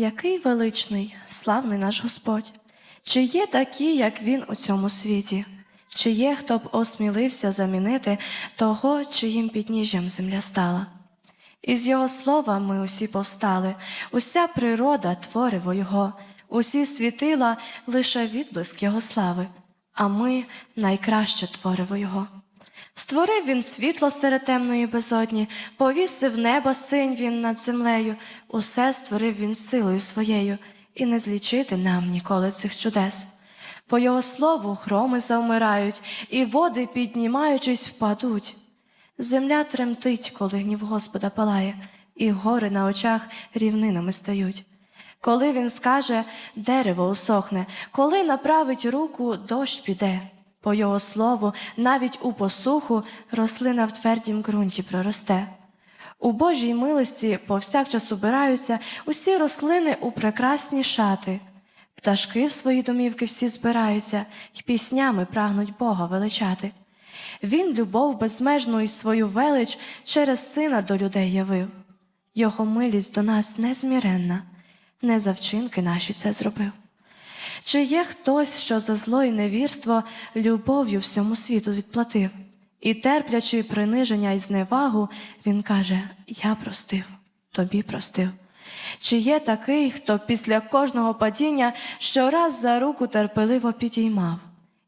Який величний, славний наш Господь, чи є такі, як Він у цьому світі, чи є, хто б осмілився замінити того, чиїм підніжжям земля стала? Із Його слова ми усі повстали, уся природа твориво Його, усі світила лише відблиск Його слави, а ми найкраще твориво Його. Створив він світло серед темної безодні, повісив небо синь він над землею, усе створив він силою своєю, і не злічити нам ніколи цих чудес. По його слову хроми завмирають, і води, піднімаючись, впадуть. Земля тремтить, коли гнів Господа палає, і гори на очах рівнинами стають. Коли він скаже, дерево усохне, коли направить руку, дощ піде. По його слову, навіть у посуху рослина в твердім ґрунті проросте. У Божій милості повсякчас убираються усі рослини у прекрасні шати. Пташки в свої домівки всі збираються й піснями прагнуть Бога величати. Він любов безмежну і свою велич через сина до людей явив. Його милість до нас незміренна, не за вчинки наші це зробив. Чи є хтось, що за зло і невірство любов'ю всьому світу відплатив, і терплячи приниження і зневагу, він каже: Я простив, тобі простив. Чи є такий, хто після кожного падіння щораз за руку терпеливо підіймав,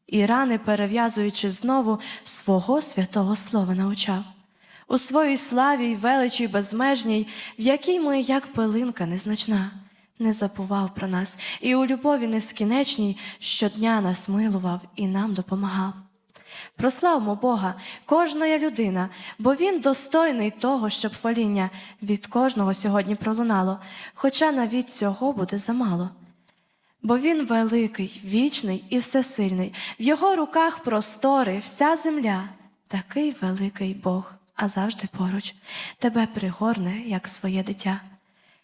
і рани, перев'язуючи знову, свого святого слова навчав? У своїй славі й величі безмежній, в якій ми, як пилинка незначна, не забував про нас, і у любові нескінченній щодня нас милував і нам допомагав. Прославмо Бога, кожна людина, бо Він достойний того, щоб хваління від кожного сьогодні пролунало, хоча навіть цього буде замало. Бо він великий, вічний і всесильний, в його руках простори, вся земля, такий великий Бог, а завжди поруч, тебе пригорне, як своє дитя.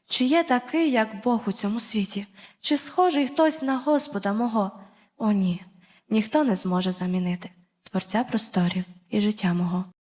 Чи є такий, як Бог у цьому світі? Чи схожий хтось на Господа мого? О, ні, ніхто не зможе замінити Творця просторів і життя мого.